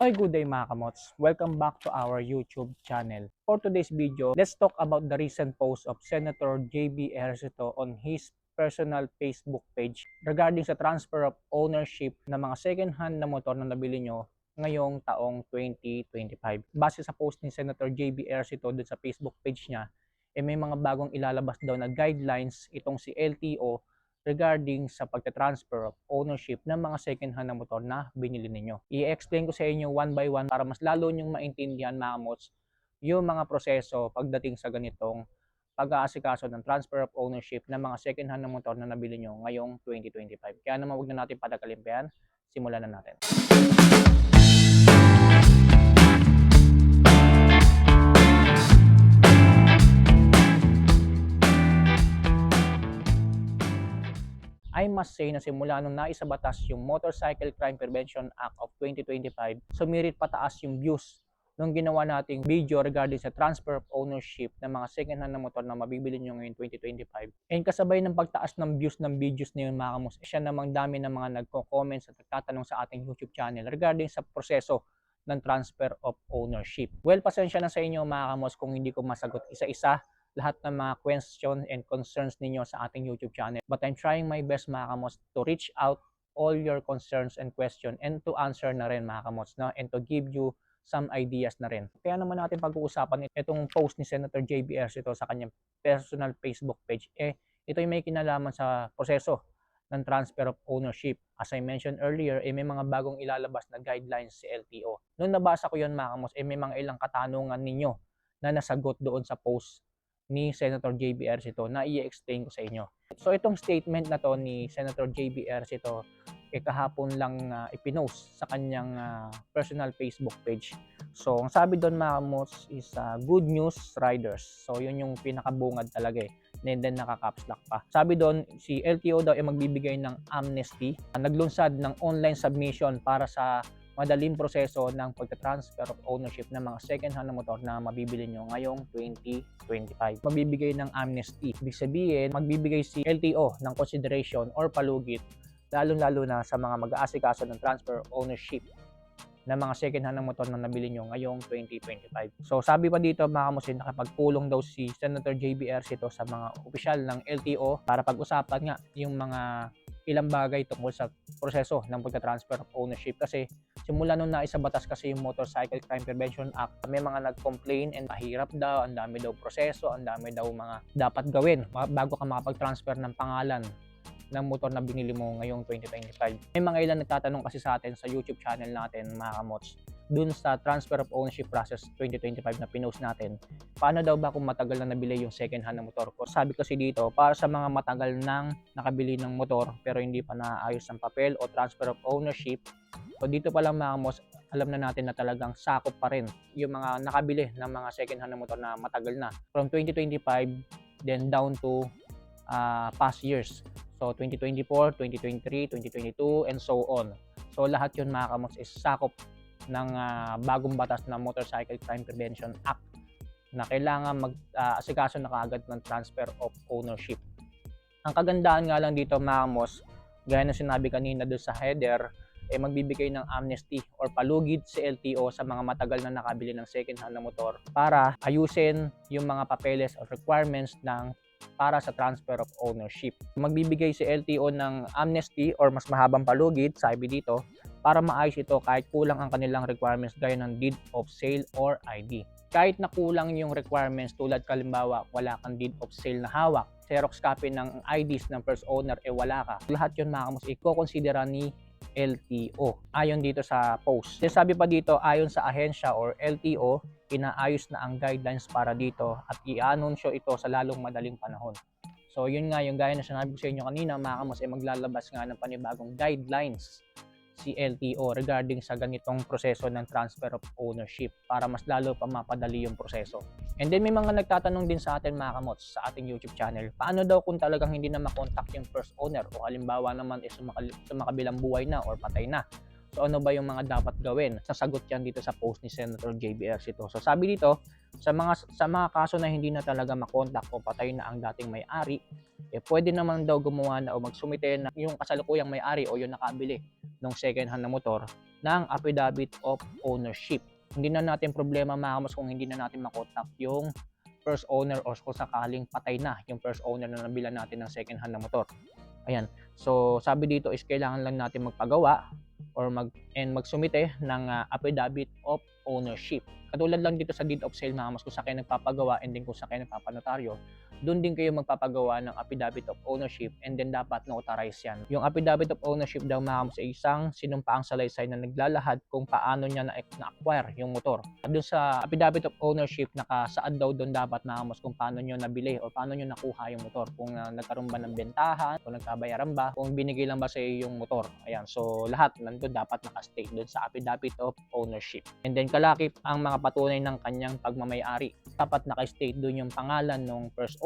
Hi, good day mga kamots. Welcome back to our YouTube channel. For today's video, let's talk about the recent post of Senator JB Ejercito on his personal Facebook page regarding sa transfer of ownership ng mga second-hand na motor na nabili nyo ngayong taong 2025. Base sa post ni Senator JB Ejercito dun sa Facebook page niya, eh may mga bagong ilalabas daw na guidelines itong si LTO regarding sa pagta-transfer of ownership ng mga second-hand na motor na binili ninyo. I-explain ko sa inyo one by one para mas lalo nyong maintindihan mga mods yung mga proseso pagdating sa ganitong pag-aasikaso ng transfer of ownership ng mga second-hand na motor na nabili nyo ngayong 2025. Kaya naman huwag na natin patagalin. Simulan na natin. I must say na simula nung naisa batas yung Motorcycle Crime Prevention Act of 2025, sumirit pataas yung views nung ginawa nating video regarding sa transfer of ownership ng mga second-hand na motor na mabibili nyo ngayon 2025. And kasabay ng pagtaas ng views ng videos na yun mga kamos, siya namang dami ng mga nagko-comments at nagtatanong sa ating YouTube channel regarding sa proseso ng transfer of ownership. Well, pasensya na sa inyo mga kamos kung hindi ko masagot isa-isa lahat ng mga questions and concerns ninyo sa ating YouTube channel. But I'm trying my best mga kamos to reach out all your concerns and question and to answer na rin mga kamos no? and to give you some ideas na rin. Kaya naman natin pag-uusapan itong post ni Senator JB Ejercito sa kanyang personal Facebook page. Eh, ito yung may kinalaman sa proseso ng transfer of ownership. As I mentioned earlier, eh, may mga bagong ilalabas na guidelines si LTO. Noong nabasa ko yun mga kamos, eh, may mga ilang katanungan ninyo na nasagot doon sa post ni Senator JB Ejercito na i-explain ko sa inyo. So itong statement na to ni Senator JB Ejercito eh kahapon lang uh, ipinost sa kanyang uh, personal Facebook page. So ang sabi doon mga kamos is uh, good news riders. So yun yung pinakabungad talaga eh. And then nakaka-caps lock pa. Sabi doon si LTO daw ay magbibigay ng amnesty. Naglunsad ng online submission para sa madaling proseso ng pagta-transfer of ownership ng mga second-hand na motor na mabibili nyo ngayong 2025. Magbibigay ng amnesty. Ibig sabihin, magbibigay si LTO ng consideration or palugit lalong-lalo na sa mga mag-aasikaso ng transfer ownership ng mga second-hand na motor na nabili nyo ngayong 2025. So sabi pa dito mga kamusin, nakapagpulong daw si Senator JB Ejercito sa mga opisyal ng LTO para pag-usapan nga yung mga ilang bagay tungkol sa proseso ng pagka-transfer of ownership. Kasi simula nung naisa batas kasi yung Motorcycle Crime Prevention Act may mga nag-complain and mahirap daw, ang dami daw proseso, ang dami daw mga dapat gawin bago ka makapag-transfer ng pangalan ng motor na binili mo ngayong 2025. May mga ilan nagtatanong kasi sa atin sa YouTube channel natin mga kamots dun sa transfer of ownership process 2025 na pinost natin, paano daw ba kung matagal na nabili yung second hand na motor ko? Sabi kasi dito, para sa mga matagal nang nakabili ng motor pero hindi pa naayos ang papel o transfer of ownership, so dito pa lang mga kamos, alam na natin na talagang sakop pa rin yung mga nakabili ng mga second hand na motor na matagal na. From 2025, then down to uh, past years. So 2024, 2023, 2022, and so on. So lahat yun mga kamos is sakop ng uh, bagong batas na Motorcycle Crime Prevention Act na kailangan mag-asikaso uh, na kaagad ng transfer of ownership. Ang kagandahan nga lang dito mga kamos, gaya na sinabi kanina doon sa header, eh magbibigay ng amnesty or palugid si LTO sa mga matagal na nakabili ng second hand na motor para ayusin yung mga papeles or requirements ng para sa transfer of ownership. Magbibigay si LTO ng amnesty or mas mahabang palugid, sabi dito, para maayos ito kahit kulang ang kanilang requirements gaya ng deed of sale or ID. Kahit na kulang yung requirements tulad kalimbawa wala kang deed of sale na hawak, Xerox copy ng IDs ng first owner eh wala ka. Lahat yun mga kamos, i-considera ni LTO. Ayon dito sa post. Sabi pa dito, ayon sa ahensya or LTO, inaayos na ang guidelines para dito at i-anunsyo ito sa lalong madaling panahon. So yun nga yung gaya na sinabi ko sa inyo kanina mga kamos ay maglalabas nga ng panibagong guidelines si LTO regarding sa ganitong proseso ng transfer of ownership para mas lalo pa mapadali yung proseso. And then may mga nagtatanong din sa atin mga kamots sa ating YouTube channel, paano daw kung talagang hindi na makontak yung first owner o halimbawa naman is sumakabilang buhay na or patay na. So ano ba yung mga dapat gawin? Sasagot yan dito sa post ni Senator JB Ercito. So sabi dito, sa mga sa mga kaso na hindi na talaga makontak o patay na ang dating may-ari, eh pwede naman daw gumawa na o magsumite na yung kasalukuyang may-ari o yung nakabili ng second hand na motor ng affidavit of ownership. Hindi na natin problema mga kamos kung hindi na natin makontak yung first owner or kung sakaling patay na yung first owner na nabila natin ng second hand na motor. Ayan. So sabi dito is kailangan lang natin magpagawa or mag and magsumite ng ah, affidavit of ownership. Katulad lang dito sa deed of sale mga mas kung sa kayo nagpapagawa and then kung sa kayo nagpapanotaryo, doon din kayo magpapagawa ng affidavit of ownership and then dapat notarize yan. Yung affidavit of ownership daw mga mas ay isang sinumpaang salaysay na naglalahad kung paano niya na- na-acquire yung motor. Doon sa affidavit of ownership, nakasaad daw doon dapat mga mas kung paano nyo nabili o paano nyo nakuha yung motor. Kung ah, nagkaroon ba ng bentahan, kung nagkabayaran ba, kung binigay lang ba sa iyo yung motor. Ayan, so lahat nandun dapat nakastate doon sa affidavit of ownership. And then kalakip ang mga patunay ng kanyang pagmamayari. Dapat nakastate doon yung pangalan ng first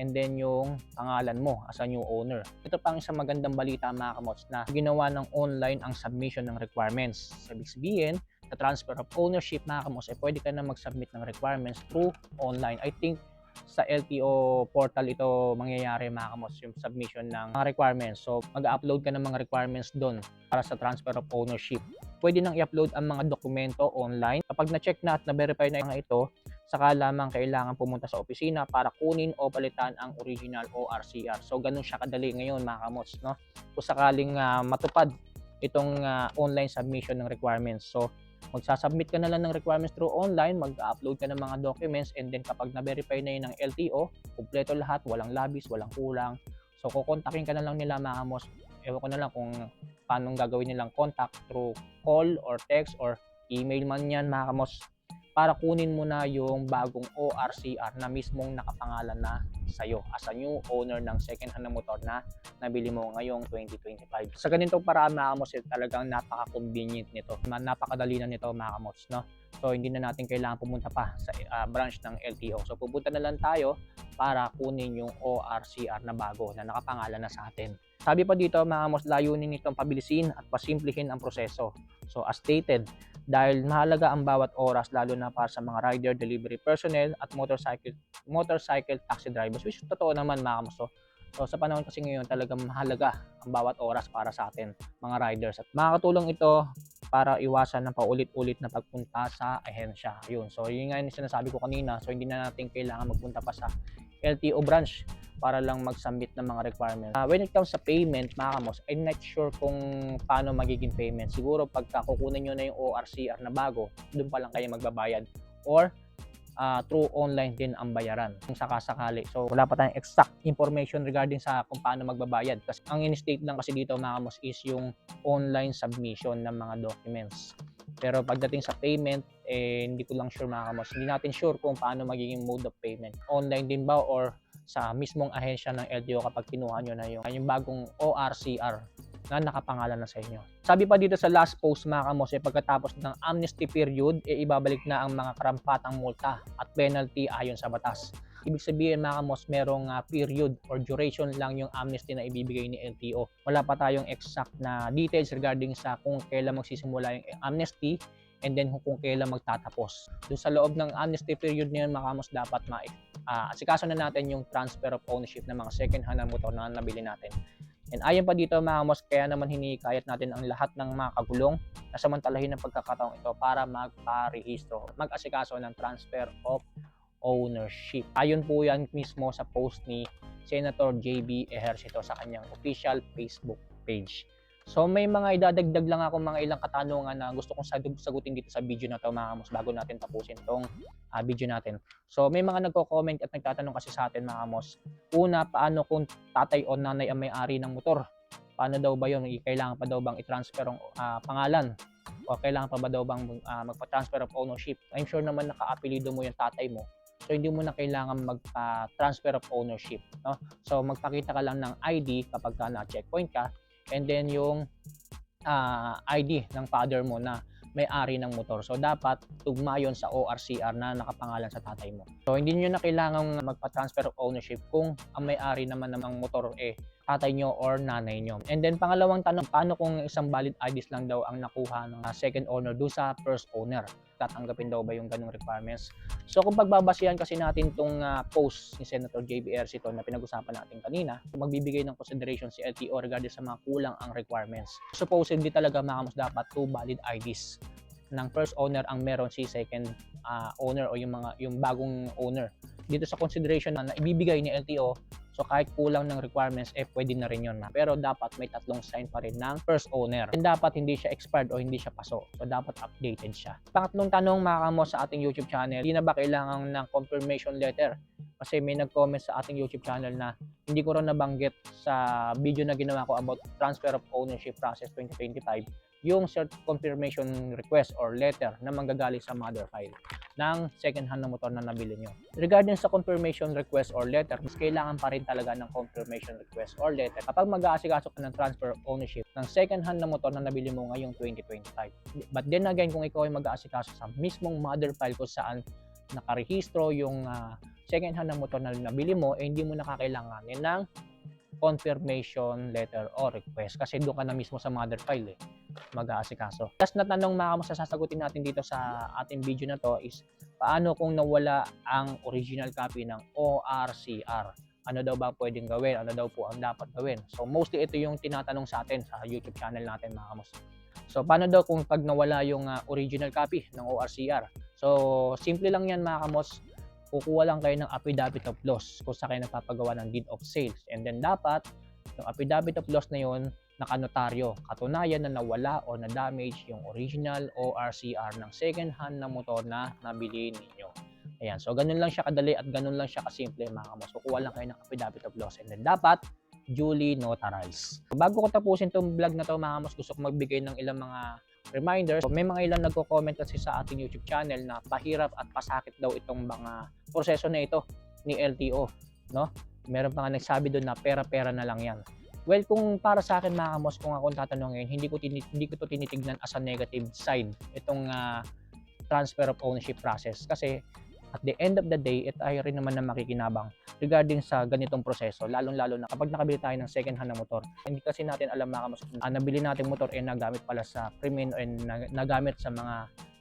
and then yung pangalan mo as a new owner. Ito pang isang magandang balita mga kamots na ginawa ng online ang submission ng requirements. Sabi sabihin, sa transfer of ownership mga kamots, eh, pwede ka na mag-submit ng requirements through online. I think sa LTO portal ito mangyayari mga kamos yung submission ng mga requirements. So mag-upload ka ng mga requirements doon para sa transfer of ownership. Pwede nang i-upload ang mga dokumento online. Kapag na-check na at na-verify na mga ito, saka lamang kailangan pumunta sa opisina para kunin o palitan ang original ORCR. So ganun siya kadali ngayon mga kamots. No? Kung sakaling ah, matupad itong ah, online submission ng requirements. So magsasubmit ka na lang ng requirements through online, mag-upload ka ng mga documents, and then kapag na-verify na yun ng LTO, kumpleto lahat, walang labis, walang kulang. So, kukontakin ka na lang nila mga kamos. Ewan ko na lang kung paano gagawin nilang contact through call or text or email man yan mga kamos para kunin mo na yung bagong ORCR na mismong nakapangalan na sa'yo as a new owner ng second hand na motor na nabili mo ngayong 2025. Sa ganitong paraan mga kamos, eh, talagang napaka-convenient nito. Napakadali na nito mga kamos, no? So hindi na natin kailangan pumunta pa sa ah, branch ng LTO. So pupunta na lang tayo para kunin yung ORCR na bago na nakapangalan na sa atin. Sabi pa dito mga kamos, layunin nitong pabilisin at pasimplihin ang proseso. So as stated, dahil mahalaga ang bawat oras lalo na para sa mga rider, delivery personnel at motorcycle motorcycle taxi drivers which totoo naman mga kamos. So, so sa panahon kasi ngayon talagang mahalaga ang bawat oras para sa atin mga riders at makakatulong ito para iwasan ng paulit-ulit na pagpunta sa ahensya. Yun. So yun nga yung sinasabi ko kanina. So hindi na natin kailangan magpunta pa sa LTO branch para lang mag-submit ng mga requirements. Ah, when it comes sa payment, mga kamos, I'm not sure kung paano magiging payment. Siguro pagka kukunin nyo na yung ORCR na bago, doon pa lang kayo magbabayad. Or ah, through online din ang bayaran kung sakasakali. So wala pa tayong exact information regarding sa kung paano magbabayad. Kasi ang in-state lang kasi dito mga kamos is yung online submission ng mga documents. Pero pagdating sa payment, eh, hindi ko lang sure mga kamos. Hindi natin sure kung paano magiging mode of payment. Online din ba or sa mismong ahensya ng LTO kapag kinuha nyo na yung, yung bagong ORCR na nakapangalan na sa inyo. Sabi pa dito sa last post mga kamos, eh, pagkatapos ng amnesty period, eh, ibabalik na ang mga karampatang multa at penalty ayon sa batas. Ibig sabihin mga kamos, merong ah, period or duration lang yung amnesty na ibibigay ni LTO. Wala pa tayong exact na details regarding sa kung kailan magsisimula yung amnesty and then kung kailan magtatapos. Doon sa loob ng amnesty period na yun, mga kamos, dapat ma uh, asikaso na natin yung transfer of ownership ng mga second hand na motor na nabili natin. And ayon pa dito mga kamos, kaya naman hinikayat natin ang lahat ng mga kagulong na samantalahin ng pagkakataong ito para magparehistro, mag-asikaso ng transfer of ownership. Ayon po yan mismo sa post ni Senator JB Ejercito sa kanyang official Facebook page. So may mga idadagdag lang ako mga ilang katanungan na gusto kong sag- sagutin dito sa video na to mga kamos bago natin tapusin tong ah, video natin. So may mga nagko-comment at nagtatanong kasi sa atin mga kamos. Una, paano kung tatay o nanay ang may-ari ng motor? Paano daw ba yun? Kailangan pa daw bang i-transfer ang ah, pangalan? O kailangan pa ba daw bang ah, magpa-transfer of ownership? I'm sure naman naka-apelido mo yung tatay mo. So hindi mo na kailangan magpa-transfer of ownership. No? So magpakita ka lang ng ID kapag ka na-checkpoint ka and then yung ah, ID ng father mo na may-ari ng motor. So dapat tugma yun sa ORCR na nakapangalan sa tatay mo. So hindi niyo na kailangang magpa-transfer of ownership kung ang may-ari naman ng motor eh tatay nyo or nanay nyo. And then pangalawang tanong, paano kung isang valid IDs lang daw ang nakuha ng ah, second owner do sa first owner? Tatanggapin daw ba yung ganung requirements? So kung pagbabasihan kasi natin tong ah, post ni Senator JB Ercito na pinag-usapan natin kanina, magbibigay ng consideration si LTO regarding sa mga kulang ang requirements. Supposedly talaga makamos dapat two valid IDs ng first owner ang meron si second ah, owner o yung mga yung bagong owner. Dito sa consideration na, na ibibigay ni LTO, so kahit kulang ng requirements eh pwede na rin yun. Pero dapat may tatlong sign pa rin ng first owner. And dapat hindi siya expired o hindi siya paso. So dapat updated siya. Pangatlong tanong mga kamo sa ating YouTube channel, hindi na ba kailangan ng confirmation letter? Kasi may nag-comment sa ating YouTube channel na hindi ko rin nabanggit sa video na ginawa ko about transfer of ownership process 2025 yung cert confirmation request or letter na manggagaling sa mother file ng second hand na motor na nabili nyo. Regarding sa confirmation request or letter, mas kailangan pa rin talaga ng confirmation request or letter kapag mag-aasikaso ka ng transfer ownership ng second hand na motor na nabili mo ngayong 2025. But then again, kung ikaw ay mag-aasikaso sa mismong mother file kung saan nakarehistro yung ah, second hand na motor na nabili mo, eh hindi mo nakakailanganin ng confirmation letter or request kasi doon ka na mismo sa mother file eh mag-aasikaso. Last na tanong mga kamusta sasagutin natin dito sa ating video na to is paano kung nawala ang original copy ng ORCR? Ano daw ba pwedeng gawin? Ano daw po ang dapat gawin? So mostly ito yung tinatanong sa atin sa YouTube channel natin mga kamusta. So paano daw kung pag nawala yung ah, original copy ng ORCR? So simple lang yan mga kamos kukuha lang kayo ng affidavit of loss kung sa kayo nagpapagawa ng deed of sales. And then dapat, yung affidavit of loss na yun, nakanotaryo. Katunayan na nawala o na-damage yung original ORCR ng second hand na motor na nabili ninyo. Ayan, so ganun lang siya kadali at ganun lang siya kasimple mga kamos. Kukuha lang kayo ng affidavit of loss and then dapat duly notarized. Bago ko tapusin itong vlog na to mga kamos, gusto ko magbigay ng ilang mga reminders. May mga ilan nagko-comment kasi sa ating YouTube channel na pahirap at pasakit daw itong mga proseso na ito ni LTO, no? Meron pa nga nagsabi doon na pera-pera na lang 'yan. Well, kung para sa akin mga kamos, kung ako tatanungin, hindi ko tini- hindi ko to tinitignan as a negative side itong ah, transfer of ownership process kasi at the end of the day, ito ay rin naman na makikinabang regarding sa ganitong proseso, lalong-lalo na kapag nakabili tayo ng second hand na motor. Hindi kasi natin alam mga kamos, ah, nabili natin motor eh nagamit pala sa krimen and nag- nagamit sa mga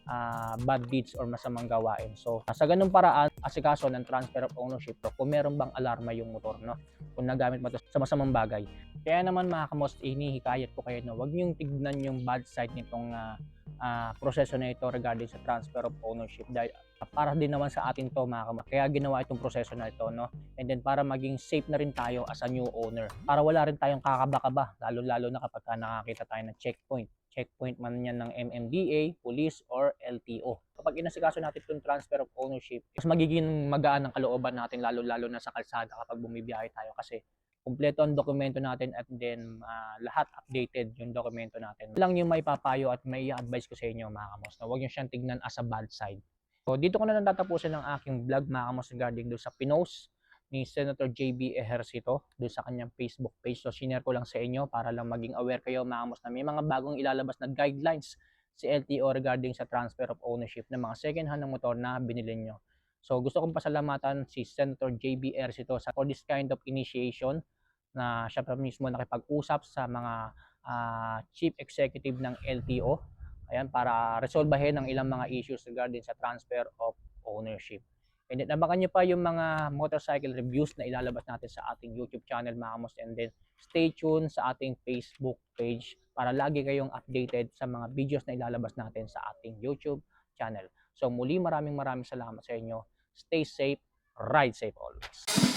ah, bad deeds or masamang gawain. So, sa ganung paraan, asikaso ng transfer of ownership to, kung meron bang alarma yung motor, no? Kung nagamit ba to sa masamang bagay. Kaya naman mga kamos, inihikayat ko kayo na huwag niyong tignan yung bad side nitong ah, ah, proseso na ito regarding sa transfer of ownership dahil ah, para din naman sa atin to mga kamos. Kaya ginawa itong proseso na ito, no? And then para maging safe na rin tayo as a new owner. Para wala rin tayong kakaba-kaba, lalo-lalo na kapag ka nakakita tayo ng checkpoint checkpoint man yan ng MMDA, police, or LTO. Kapag inasikaso natin itong transfer of ownership, mas magiging magaan ang kalooban natin lalo-lalo na sa kalsada kapag bumibiyahe tayo kasi kumpleto ang dokumento natin at then ah, lahat updated yung dokumento natin. Lang yung may papayo at may advice ko sa inyo mga kamos na huwag nyo siyang tignan as a bad side. So dito ko na lang tatapusin ang aking vlog mga kamos regarding doon sa pinost ni Senator JB Ejercito doon sa kanyang Facebook page. So, sinare ko lang sa inyo para lang maging aware kayo mga kamos na may mga bagong ilalabas na guidelines si LTO regarding sa transfer of ownership ng mga second hand na motor na binili nyo. So, gusto kong pasalamatan si Senator JB Ejercito sa for this kind of initiation na siya mismo nakipag-usap sa mga ah, chief executive ng LTO ayan para resolbahin ang ilang mga issues regarding sa transfer of ownership. And then, abangan nyo pa yung mga motorcycle reviews na ilalabas natin sa ating YouTube channel, mga. And then, stay tuned sa ating Facebook page para lagi kayong updated sa mga videos na ilalabas natin sa ating YouTube channel. So, muli maraming maraming salamat sa inyo. Stay safe, ride safe always.